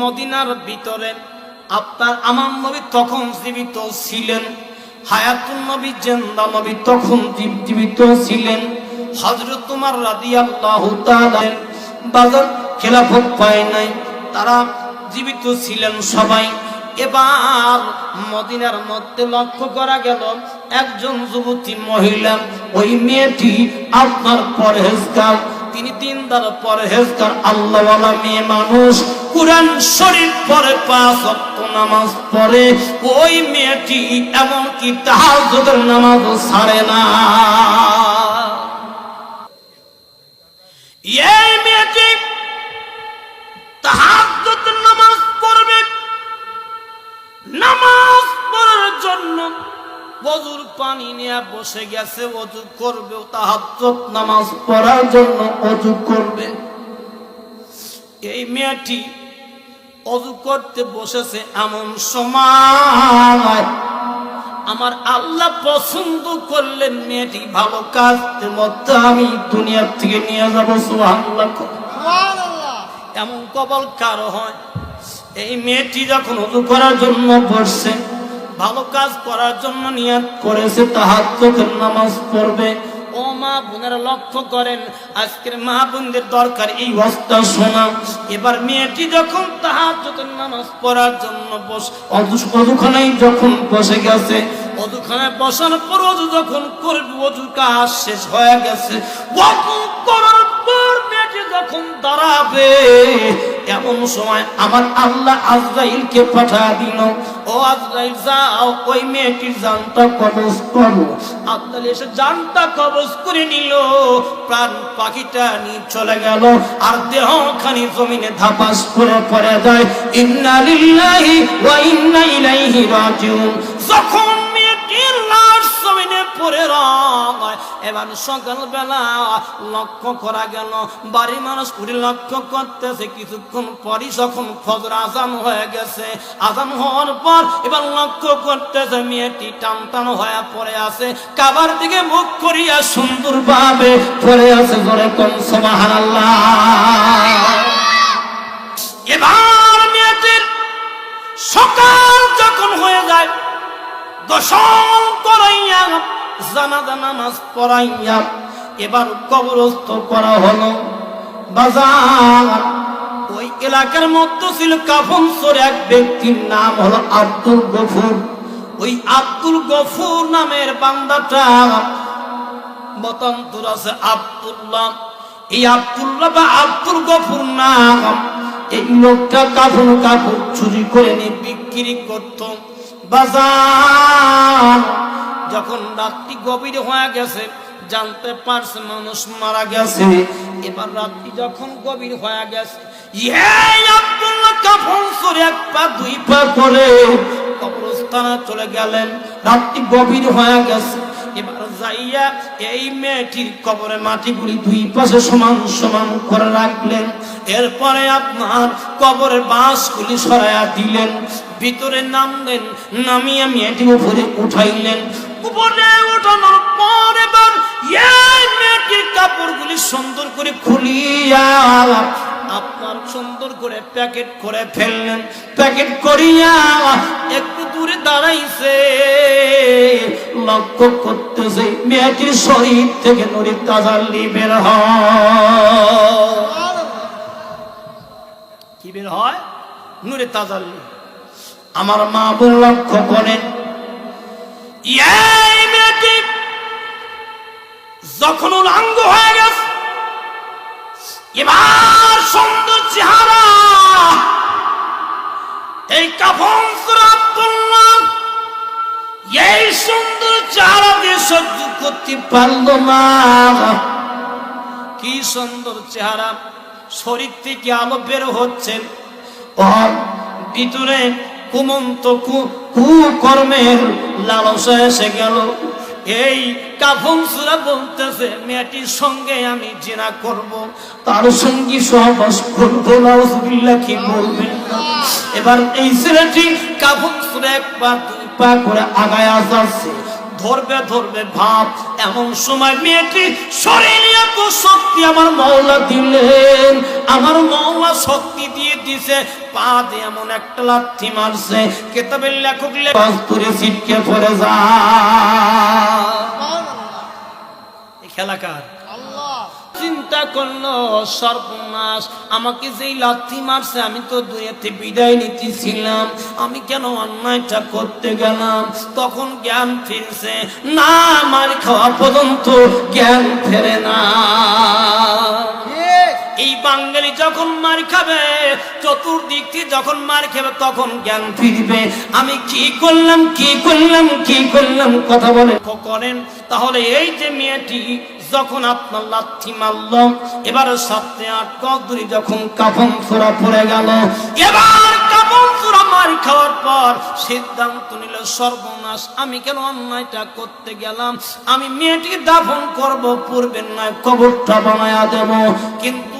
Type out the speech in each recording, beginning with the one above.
মদিনার ভিতরে আপনার আমার নবী তখন জীবিত ছিলেন, হায়াতুন নবী, জেন্দা নবী তখন জীবিত ছিলেন। হজরত তোমার রাদিয়াল্লাহু তাআলা বাজার খেলাফত পায় নাই, তারা জীবিত ছিলেন সবাই। এবার মদিনার মধ্যে লক্ষ্য করা গেল, একজন যুবতী মহিলা, ওই মেয়েটি আপনার পরহেজগার। তিনি দিনদার পরহেজগার, আল্লাহওয়ালা মেয়ে মানুষ। কোরআন শরীফ পরে পাঁচ ওয়াক্ত নামাজ পড়ে। ওই মেয়েটি এমনকি তাহাজ্জুদের নামাজও ছাড়ে না। এই মেয়েটি তাহাজ্জুদের নামাজ পড়বে। নামাজ পড়ার জন্য বজুর পানি নিয়ে বসে গেছে অজু করবে নামাজ পড়ার জন্য অজু করবে। এই মেয়েটি অজু করতে বসেছে এমন সময়। আমার আল্লাহ পছন্দ করলেন মেয়েটি, ভালো কাজ মধ্যে আমি দুনিয়ার থেকে নিয়ে যাব এমন কবল কারও হয়? এই মেয়েটি যখন উদু করার জন্য বসছে ভালো কাজ করার জন্য নিয়াত করেছে তাহার চোখের নামাজ পড়বে। ও মা বোনেরা লক্ষ্য করেন, আজকের মা বোনদের দরকার এই অবস্থা শোনা। এবার মেয়েটি যখন তাহার চোখের নামাজ পড়ার জন্য বস অজু- অজুখানায় যখন বসে গেছে অজুখানায় বসার পর অজু যখন করবে অজু কাজ শেষ হয়ে গেছে। অজু করার পর মেয়েটি যখন দাঁড়াবে এমন সময় আমার আল্লাহ আজরাইলকে পাঠা দিল, ও আজরাইল, যাও, ওই মেয়েটির জানটা কবজ করো। আজরাইল এসে জানটা কবজ করে নিল, প্রাণ পাখিটা নিয়ে চলে গেল, আর দেহ খানি জমিনে ধাপাস করে পড়ে যায়, ইন্না লিল্লাহি ওয়া ইন্না ইলাইহি রাজিউন। যখন মেয়েটির লাশ জমিনে পড়ে রয়। এবার সকালবেলা লক্ষ্য করা গেল, বাড়ি মানুষ উঠে লক্ষ্য করতেছে, কিছুক্ষণ পরই যখন ফজর আজান হয়ে গেছে। আজান হওয়ার পর এবার লক্ষ্য করতেছে, মেয়েটি টান টান হয়ে পড়ে আছে, কাবার দিকে মুখ করিয়া সুন্দরভাবে পড়ে আছে জোরে কোন সুবহানাল্লাহ। এবার মেয়েটির সকাল যখন হয়ে যায়, দশম করাইয়া, জানাজা নামাজ পড়াইয়া, এবার কবরস্থ করা হলো। বাজার, ওই এলাকার মধ্যে ছিল কাফন সর, এক ব্যক্তির নাম হলো আব্দুল গফুর। ওই আব্দুল গফুর নামের বান্দাটা মতান্তর আছে আব্দুল্লাহ। এই আব্দুল্লাহ বা আব্দুল গফুর নাম, এই লোকটা কাপড় কাপড় চুরি করে নিয়ে বিক্রি করত। বাজার। যখন রাত্রি গভীর হয়ে গেছে, জানতে পারছে মানুষ মারা গেছে। এবার রাত্রি যখন গভীর হয়ে গেছে এক পা, দুই পা চলে গেলেন। রাত্রি গভীর হয়ে গেছে। যাইয়া এই মেয়েটির কবরে মাটিগুলি দুই পাশে সমান সমান করে রাখলেন। এরপরে আপনার কবরের বাঁশগুলি সরাইয়া দিলেন। ভিতরে নামলেন, নামিয়ে মেয়েটি উপরে উঠাইলেন। উপরে উঠানোর পর এবার এই মেয়েটির কাপড়গুলি সুন্দর করে খুলিয়া আপনার সুন্দর করে প্যাকেট করে ফেললেন। প্যাকেট করিয়া একটু দূরে দাঁড়াইছে। লক্ষ্য করতেছে মেয়েটির শরীর থেকে নদীর তাজাল্লি বের হয়। কি বের হয়? নূরে তাজাল্লি। আমার মা বোন লক্ষ্য করেন। যখন উলাঙ্গ হয়ে গেছে, এবার সুন্দর চেহারা। এই কাফন সুরাতুল্লাহ এই সুন্দর চেহারা দিয়ে সহ্য করতে পারল না। কি সুন্দর চেহারা। শরীর থেকে আলো বের হচ্ছে। ভিতরে কুমন্ত কুকর্মের লালসা এসে গেল। এই কাফন সুরা বলতেছে, মেয়েটির সঙ্গে আমি জেনা করব। তার সঙ্গে সহবাস করব। নাউজুবিল্লাহ, কি বলবেন? এবার এই ছেলেটি কাফন সুরা এক পা করে আগায় যাচ্ছে। ধরবে ধরবে, ভাব, এমন সময় মেয়েটি শরীরে এত শক্তি আমার মৌলা দিলেন। আমার মৌলা শক্তি দিয়ে দিছে, পা দিয়ে এমন একটা লাথি মারছে, কেতাবের লেখক লেখরে ছিটকে পড়ে যা খেলাকার চিন্তা করল সর্বনাশ আমাকে যেই লাথি মারছে আমি তো দুনিয়াতে বিদায় নিতেছিলাম। আমি কেন অন্যায়টা করতে গেলাম? তখন জ্ঞান ফিরছে না আমার খাওয়া পর্যন্ত জ্ঞান ফেরে না। এই বাঙালি যখন মার খাবে চতুর্দিক থেকে যখন মার খাবে তখন জ্ঞান ফিরবে। আমি কি করলাম কি করলাম কি করলাম কথা বলে করেন তাহলে এই যে মেয়েটি যখন আপনার লাথি মারল এবার সাথে আট কদুরি যখন কাফন ফোরা পড়ে গেল, এবার কাফন ফোরা মার খাওয়ার পর সিদ্ধান্ত নিল, সর্বনাশ, আমি কেন অন্যায়টা করতে গেলাম? আমি মেয়েটিকে দাফন করব, পূর্বের নয় কবরটা বানায় দেব। কিন্তু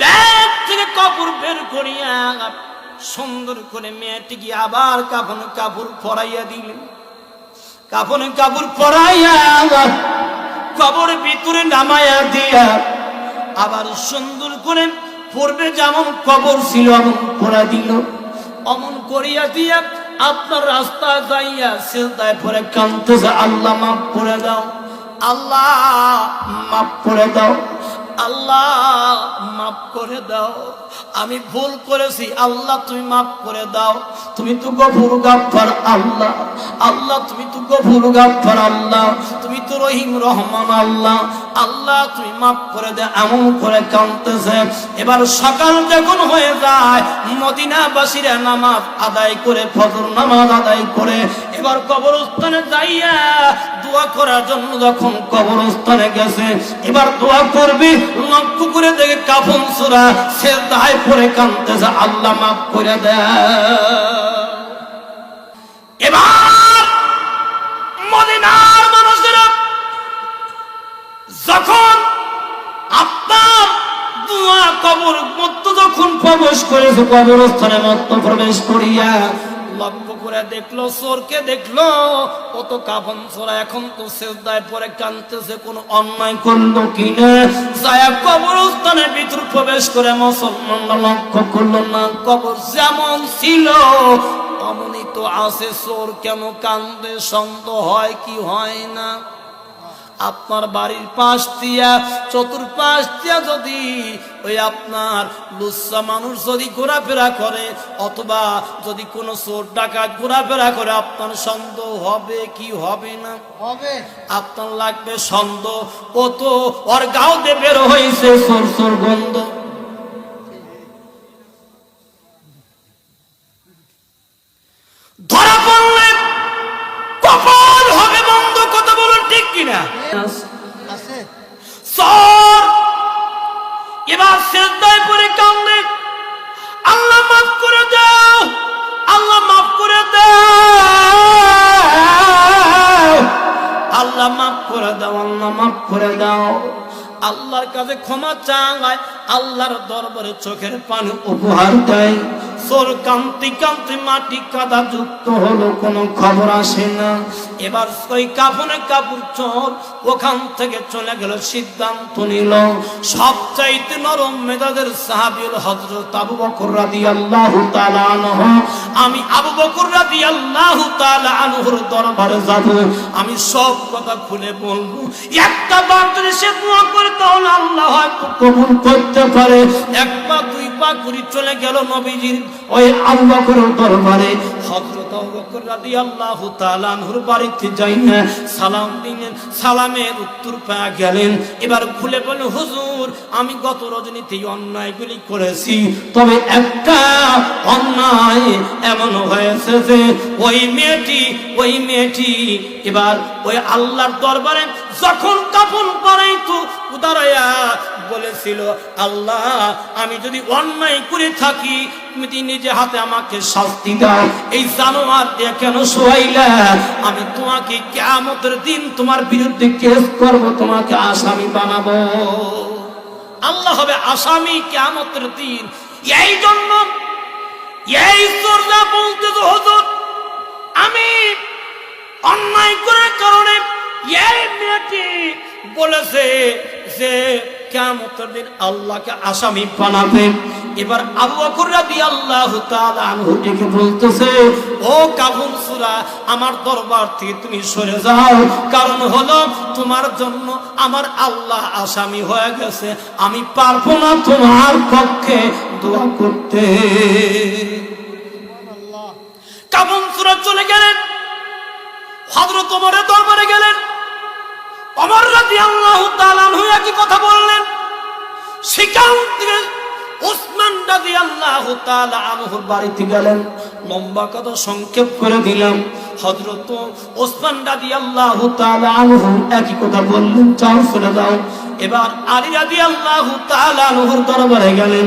ব্যাগ থেকে কাপড় বের করিয়া সুন্দর করে মেয়েটিকে আবার কাফন কাপড় পরাইয়া দিলেন কাফন কাপড় পরাইয়া কবর ভিতরে নামাইয়া দিয়া আবার সুন্দর করে পূর্বে যেমন কবর ছিল এমন করা দিল। অমন করিয়া দিয়া আপনার রাস্তা যাইয়া সেদায় পরে কান্তেছে আল্লাহ মাফ করে দাও, আল্লাহ মাফ করে দাও। আল্লাহ, মাফ করে দাও। আমি ভুল করেছি, আল্লাহ, তুমি মাফ করে দাও। তুমি তো গফুর গাফার আল্লাহ। আল্লাহ, তুমি তো গফুর গাফার আল্লাহ। তুমি তো রহিম, রহমান আল্লাহ। আল্লাহ, তুমি মাফ করে দে, এমন করে কাঁদতেছে। এবার সকাল যখন হয়ে যায়, মদিনাবাসীরা নামাজ আদায় করে, ফজর নামাজ আদায় করে এবার কবরস্থানে যাইয়া দোয়া করার জন্য যখন কবরস্থানে গেছে, এবার দোয়া করবি, লক্ষ্য করে দেখে কাফন সুরা সে দায় পরে কানতেছে আল্লাহ মাফ করে দেয় মানুষেরা যখন আপনার দোয়া কবর মধ্য যখন প্রবেশ করেছে কবরস্থানের মধ্য প্রবেশ করিয়া লক্ষ্য করে দেখল, চোরকে দেখল। কত কাফন চোরা এখন তো সেজদায় পরে কানতেছে কোন অন্যায় করল কিনা? যায় কবরস্থানের ভিতর প্রবেশ করে মুসলমানরা লক্ষ্য করল না, কবর যেমন ছিল অমনি তো আছে। চোর কেন কান্দে সন্দেহ হয় কি হয় না? আপনার বাড়ির পাশ দিয়া চতুর্পাশ দিয়া যদি ওই আপনার লুচ্ছা মানুষ যদি ঘোরাফেরা করে অথবা যদি কোনো চোর ডাকাত ঘোরাফেরা করে আপনার সন্দেহ হবে কি হবে না? হবে। আপনার লাগবে সন্দেহ। ও তো ওর গাও বের হয়েছে সর সর গন্ধ। করে দাও, আল্লাহ মাফ করে দাও। আল্লাহর কাছে ক্ষমা চায়, আল্লাহর দরবারে চোখের পানি উপহার দেয়। কান্তি কান্তি মাটি কাদা যুক্ত হলো, কোনো খবর আসে না। এবার ওই চোর ওখান থেকে চলে গেল, সিদ্ধান্ত নিল নরম সাহাবিউল হজরত আবু বকর তাআলা আনহু। আমি আবু বকর তাআলা আনহুর দরবারে যাব, আমি সব কথা খুলে বলব। একটা বার সে দোয়া করে, তাহলে আল্লাহ কবুল করতে পারে। এক পা, দুই পা চলে গেল নবীজির ওই আবু দরবারে হযরত রাদিয়াল্লাহু তাআলা বাড়িতে সালাম দিলেন। সালামের উত্তর গেলেন। এবার খুলে হুজুর, আমি গত রজনীতেই অন্যায়গুলি করেছি। তবে একটা অন্যায় এমন হয়েছে যে, ওই মেয়েটি ওই মেয়েটি, এবার ওই আল্লাহর দরবারে যখন কাপন পরাইতো উদারয়া বলেছিল, আল্লাহ, আমি যদি অন্যায় করে থাকি, তুমি নিজে হাতে আমাকে শাস্তি দাও, এই জানোয়ার দিয়ে কেন আমি তোমাকে কেমতের দিন তোমার বিরুদ্ধে কেস করব, তোমাকে আসামি বানাবো। আল্লাহ হবে আসামি কেমতের দিন। এই জন্য, এই বলতে তো আমি অন্যায় করার কারণে এই মেয়েটি বলেছে যে কেমতের দিন আল্লাহকে আসামি বানাবে। এবার আবু বলতেছে, ও আমার দরবার থেকে তুমি সরে যাও। কারণ হলো তোমার জন্য আমার আল্লাহ আসামি হয়ে গেছে। আমি পারব না তোমার পক্ষে দোয়া করতে। কাবুল চলে গেলেন। হযরত ওমরের দরবারে গেলেন। একই কথা বললেন। আল্লাহ বাড়িতে গেলেন। লম্বা কথা সংক্ষেপ করে দিলাম। হজরত ওসমান রাজি আল্লাহ একই কথা বললেন। চাও চলে দাও এবার আলী রাজি আল্লাহ দরবারে গেলেন।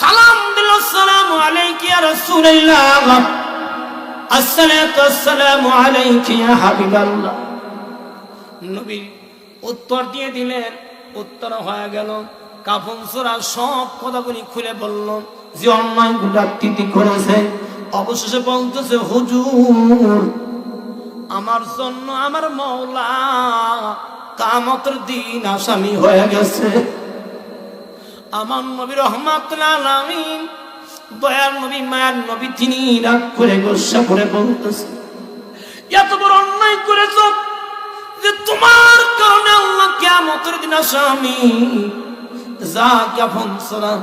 সালাম দিল সালাম আলাইকি রাসূলুল্লাহ। আসসালাতু আসসালামু আলাইকি ইয়া হাবিবাল্লাহ। নবী উত্তর দিয়ে দিলেন, উত্তর হয়ে গেল, কাফন সব কথাগুলি খুলে বলল, যে অন্যায় গুলাকৃতি করেছে। অবশেষে বলতেছে, হুজুর, আমার জন্য আমার মৌলা কামতের দিন আসামি হয়ে গেছে। আমার নবী রহমাতুল্লাহ আলামিন, দয়ার নবী, মায়ার নবী, তিনি রাগ করে গোসা করে বলতেছে, এত বড় অন্যায় করেছ যে তোমার কারণে আল্লাহ কিয়ামতের দিন আসামি যা জ্ঞাপন সরা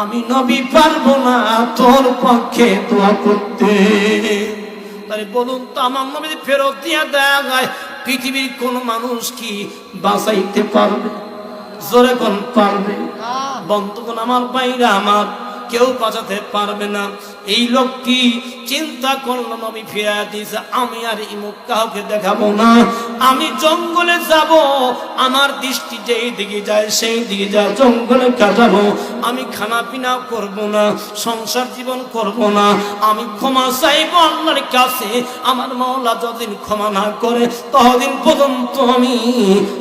আমি নবী পারব না তোর পক্ষে দোয়া করতে। তাহলে বলুন তো, আমার নবী ফেরত দিয়ে দেয়া পৃথিবীর কোন মানুষ কি বাঁচাইতে পারবে? জোরে কোন পারবে বন্ধুগণ আমার বাইরে আমার কেউ বাঁচাতে পারবে না। এই লোকটি চিন্তা করল, নবী, ফিরা দিয়েছে আমি আর ইমুক কাউকে দেখাবো না। আমি জঙ্গলে যাব, আমার দৃষ্টি যেই দিকে যায়, সেই দিকে যায়, জঙ্গলে কাটাবো। আমি খানা পিনা করব না, সংসার জীবন করব না। আমি ক্ষমা চাইব আল্লাহর কাছে, আমার মাওলা যতদিন ক্ষমা না করে, ততদিন পর্যন্ত আমি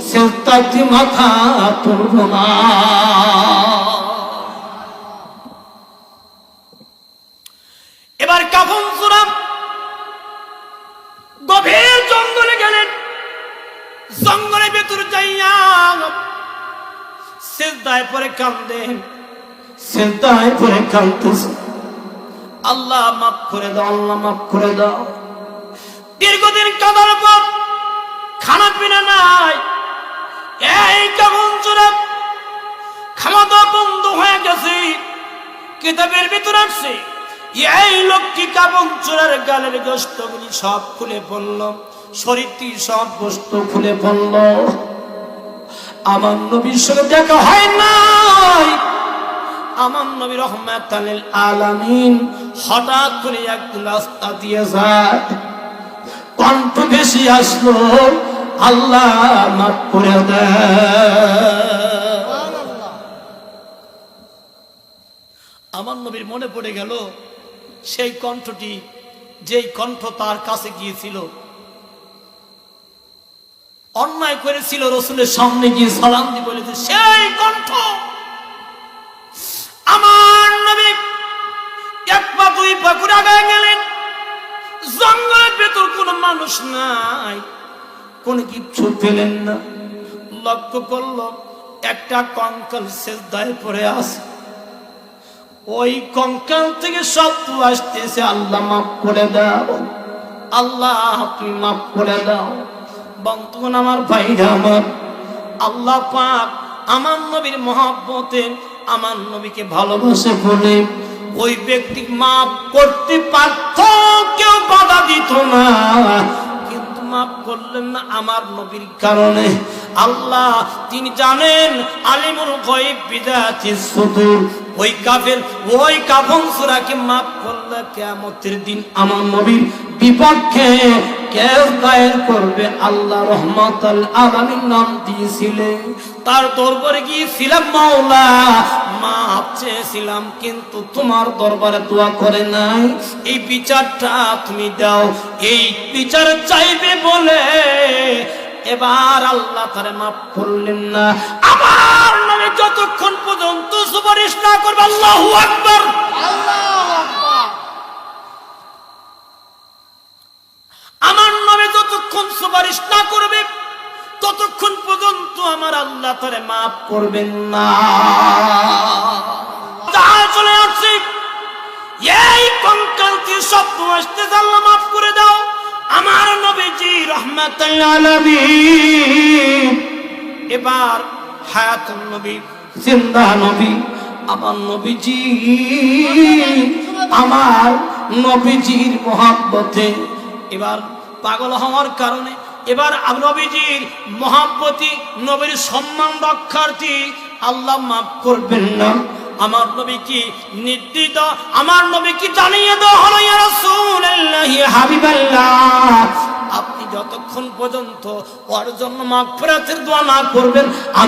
সেলতাতে মাথা তুলব না। সেজদায় পরে কান্দেন সেজদায় পরে কান্দতেছে আল্লাহ মাফ করে দাও আল্লাহ মাফ করে দাও। দীর্ঘদিন কাঁদার পর খানা পিনা নাই। এই কেমন চোরা? খাওয়া দাওয়া বন্ধ হয়ে গেছে। কিতাবের ভিতর আসছে। এই লোকটি কাবন চোরার গালের গোস্তগুলি সব খুলে পড়ল। শরীরটি সব গোস্ত খুলে পড়ল। আমার নবীর সঙ্গে দেখা হয় নাই। আমার নবী রহমাত আলামিন হঠাৎ করে এক রাস্তা দিয়ে যায়। কণ্ঠ বেশি আসলো, আল্লাহ মাফ করে আমার নবীর মনে পড়ে গেল, সেই কণ্ঠটি যেই কণ্ঠ তার কাছে গিয়েছিল অন্যায় করেছিল রসুলের সামনে গিয়ে সালাম দিয়ে বলেছে, সেই কণ্ঠ আমার নবী এক পা দুই পা করে আগায় গেলেন। মানুষ নাই, কোন কিচ্ছু পেলেন না। লক্ষ্য করল, একটা কঙ্কাল শেষদায় পড়ে আছে। ওই কঙ্কাল থেকে শব্দ আসতেছে, আল্লাহ মাফ করে দাও, আল্লাহ তুমি মাফ করে দাও। বন্ধুগণ আমার ভাইরা আমার, আল্লাহ পাক আমার নবীর মহাব্বতে আমার নবীকে ভালোবাসে বলে ওই ব্যক্তি মাপ করতে পারত, কেউ বাধা দিত না। কিন্তু মাপ করলেন না আমার নবীর কারণে। আল্লাহ, তিনি জানেন আলিমুল গয়ব বিদাতি সুদূর। ওই কাফের, ওই কাফন সুরাকে মাফ করলে কিয়ামতের দিন আমার নবীর বিপক্ষে কেস দায়ের করবে আল্লাহ রহমতাল আলামিন নাম দিয়েছিলেন তার দরবারে গিয়েছিলাম মাওলা মাপ চেয়েছিলাম, কিন্তু তোমার দরবারে দোয়া করে নাই। এই বিচারটা তুমি দাও, এই বিচার চাইবে বলে এবার আল্লাহ তারে মাফ করলেন না। আমার নামে যতক্ষণ পর্যন্ত সুপারিশ না করবে, আল্লাহ আকবর। আমার নামে যতক্ষণ সুপারিশ না করবে, ততক্ষণ পর্যন্ত আমার আল্লাহ তারে মাফ করবেন না। চলে আসছি, এই কঙ্কালটি শব্দ আসতে আল্লাহ মাফ করে দাও। আমার নবীজি রহমাতুল্লাহ এবার হায়াতুন নবী, জিন্দা নবী, আমার নবীজি, আমার নবীজির মহাব্বতে। এবার পাগল হওয়ার কারণে এবার নবীজির মহাব্বতী নবীর সম্মান রক্ষার্থী আল্লাহ মাফ করবেন না। আমার নবী কি নির্দিত? আমার নবী কি জানিয়ে দেওয়া আপনি যতক্ষণ পর্যন্ত অর্জন জন্য মাগফিরাতের দোয়া না করবেন, আমি